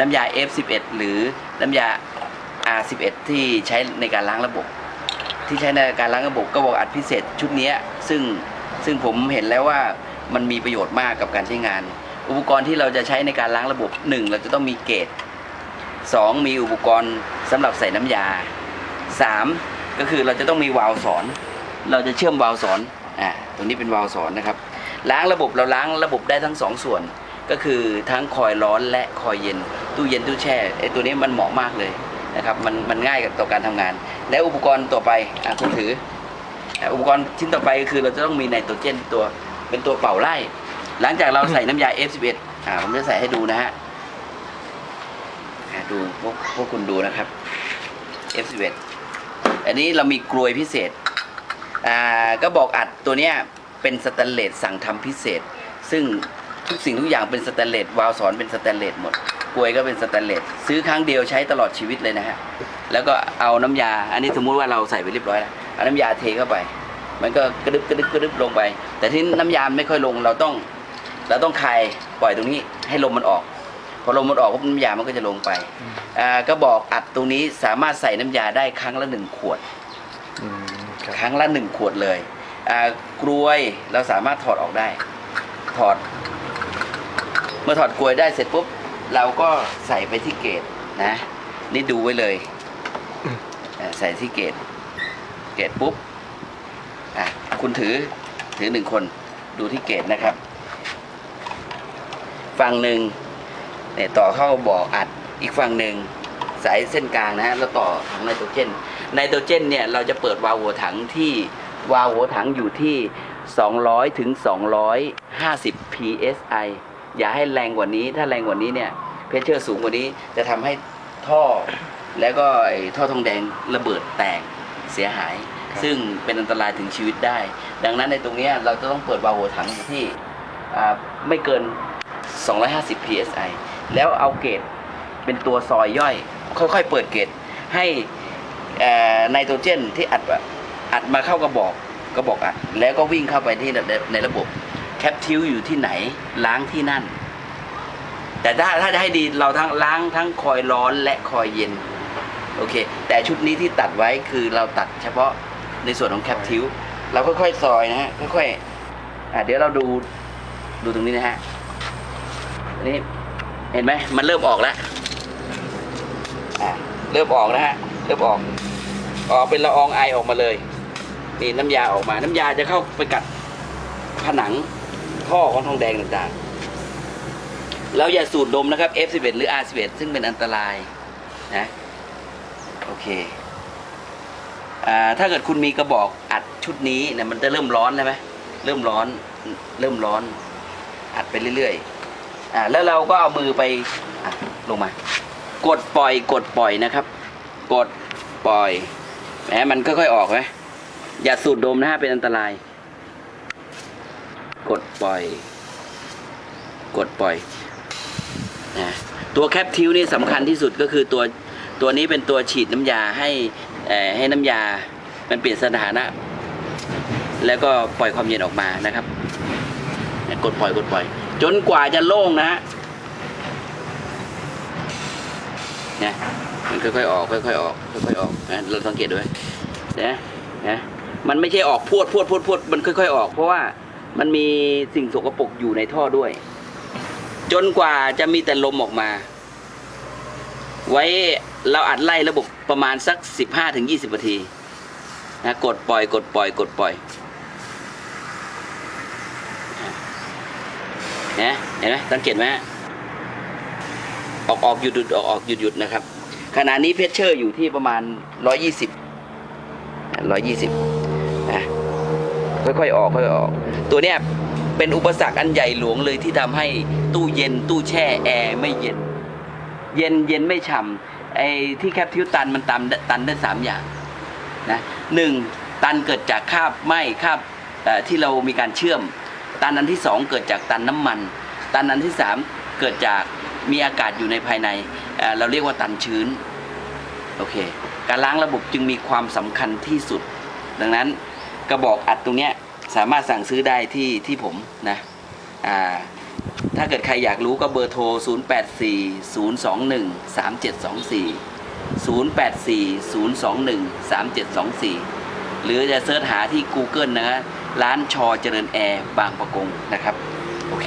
น้ำยา F11 หรือน้ำยา R11 ที่ใช้ในการล้างระบบ ที่ใช้ในการล้างระบบก็บอกอัดพิเศษชุดนี้ซึ่งซึ่งผมเห็นแล้วว่ามันมีประโยชน์มากกับการใช้งาน อุปกรณ์ที่เราจะใช้ในการล้างระบบหนึ่งเราจะต้องมีเกจสองมีอุปกรณ์สำหรับใส่น้ำยาสามก็คือเราจะต้องมีวาล์วสอน เราจะเชื่อมวาล์วสอนอ่าตรงนี้เป็นวาล์วสอนนะครับ ล้างระบบเราล้างระบบได้ทั้งสองส่วน ก็คือทั้งคอยร้อนและคอยเย็น ตู้เย็นตู้แช่ไอ้ตัวนี้มันเหมาะมากเลยนะครับมันมันง่ายกับต่อการทำงาน และอุปกรณ์ต่อไปอะคุณถืออุปกรณ์ชิ้นต่อไปคือเราจะต้องมีไนโตรเจนตัวเป็นตัวเป่าไล่ หลังจากเราใส่น้ำยา F11 อ่าผมจะใส่ให้ดูนะฮะดูพวกพวกคุณดูนะครับ F11 อันนี้เรามีกลวยพิเศษอ่าก็บอกอัดตัวเนี้ยเป็นสแตนเลสสั่งทำพิเศษ ซึ่งทุกสิ่งทุกอย่างเป็นสแตนเลสวาล์วสอนเป็นสแตนเลสหมด กลวยก็เป็นสแตนเลสซื้อครั้งเดียวใช้ตลอดชีวิตเลยนะฮะแล้วก็เอาน้ำยา อันนี้สมมุติว่าเราใส่ไปเรียบร้อยแล้วเอาน้ำยาเทเข้าไป มันก็กระดึบกระดึบกระดึบลงไป แต่ที่น้ำยาไม่ค่อยลงเราต้องเราต้องคายปล่อยตรงนี้ให้ลมมันออกพอลมมันออกปุ๊บน้ำยามันก็จะลงไปอ่าก็บอกอัดตรงนี้สามารถใส่น้ำยาได้ครั้งละหนึ่งขวดอืมครับครั้งละหนึ่งขวดเลยอ่ากลวยเราสามารถถอดออกได้ ถอด เมื่อถอดกลวยได้เสร็จปุ๊บ เราก็ใส่ไปที่เกตนะ นี่ดูไว้เลยอ่าใส่ที่เกตเกตปุ๊บอะคุณถือถือหนึ่งคนดูที่เกตนะครับ ฝั่งหนึ่งเนี่ยต่อเข้าบ่ออัดอีกฝั่งหนึ่งสายเส้นกลางนะฮะแล้วต่อถังไนโตรเจนไนโตรเจนเนี่ยเราจะเปิดวาล์วหัวถังที่วาล์วหัวถังอยู่ที่ 200ถึง250 psi อย่าให้แรงกว่านี้ ถ้าแรงกว่านี้เนี่ยเพชเชอร์สูงกว่านี้จะทำให้ท่อแล้วก็ไอ้ท่อทองแดงระเบิดแตกเสียหายครับซึ่งเป็นอันตรายถึงชีวิตได้ ดังนั้นในตรงเนี้ยเราจะต้องเปิดวาล์วหัวถังอยู่ที่อ่าไม่เกิน 250 psi แล้วเอาเกรดเป็นตัวซอยย่อย ค่อยๆ เปิดเกรดให้เอ่อไนโตรเจนที่อัดอะอัดมาเข้ากระบอกกระบอกอัดแล้วก็วิ่งเข้าไปที่ในในระบบ แคปทิวอยู่ที่ไหน ล้างที่นั่น แต่ถ้าถ้าจะให้ดีเราทั้งล้างทั้งคอยร้อนและคอยเย็น โอเค แต่ชุดนี้ที่ตัดไว้คือเราตัดเฉพาะในส่วนของแคปทิวเราค่อยๆซอยนะฮะค่อยๆอะเดี๋ยวเราดูดูตรงนี้นะฮะอันนี้เห็นไหมมันเริ่มออกแล้วอะเริ่มออกนะฮะเริ่มออกออกเป็นละอองไอออกมาเลยนี่น้ำยาออกมา น้ำยาจะเข้าไปกัดผนัง ท่อของทองแดงต่างๆ เราอย่าสูดดมนะครับ F11 หรือ R11 ซึ่งเป็นอันตรายนะโอเคอ่าถ้าเกิดคุณมีกระบอกอัดชุดนี้เนี่ยมันจะเริ่มร้อนใช่ไหมเริ่มร้อนเริ่มร้อน อัดไปเรื่อยๆอ่าแล้วเราก็เอามือไปอลงมา กดปล่อยกดปล่อยนะครับ กดปล่อยแหมมันค่อยๆออกไหมอย่าสูดดมนะฮะเป็นอันตราย กดปล่อย กดปล่อยนะตัวแคปทิวนี่สำคัญที่สุดก็คือตัวตัวนี้เป็นตัวฉีดน้ำยาให้ให้น้ำยา มันเปลี่ยนสถานะ แล้วก็ปล่อยความเย็นออกมานะครับ กดปล่อยกดปล่อย จนกว่าจะโล่งนะฮะเนี่ยมันค่อยๆออกค่อยๆออกค่อยๆออกนะเราสังเกตด้วยนะนะมันไม่ใช่ออกพวดพวดพวดพวดมันค่อยๆออกเพราะว่า มันมีสิ่งสกปรกอยู่ในท่อด้วย จนกว่าจะมีแต่ลมออกมา ไว้เราอัดไล่ระบบประมาณสัก 15-20ถึง20นาทีนะกดปล่อย กดปล่อย กดปล่อยนะเห็นไหมสังเกตไหมออกออกหยุดหยุดออกออกหยุดหยุดนะครับ ขณะนี้เพชเชอร์อยู่ที่ประมาณ 120 120นะ ค่อยๆออกค่อยๆออก ตัวเนี้ยเป็นอุปสรรคอันใหญ่หลวงเลยที่ทำให้ตู้เย็นตู้แช่แอร์ไม่เย็น เย็นเย็นไม่ฉ่ำไอ้ที่แคปทิวตันมันตันตันได้สามอย่างนะหนึ่งตันเกิดจากคาบไหม้คาบที่เรามีการเชื่อม ตันอันที่สองเกิดจากตันน้ำมัน ตันอันที่สามเกิดจากมีอากาศอยู่ในภายในเเราเรียกว่าตันชื้นโอเคการล้างระบบจึงมีความสำคัญที่สุด ดังนั้น กระบอกอัดตรงเนี้ยสามารถสั่งซื้อได้ที่ที่ผมนะอ่าถ้าเกิดใครอยากรู้ก็เบอร์โทร 084 021 3724 084 021 3724 หรือจะเสิร์ชหาที่ Google นะฮะร้านชอเจริญแอร์บางประกงนะครับ โอเค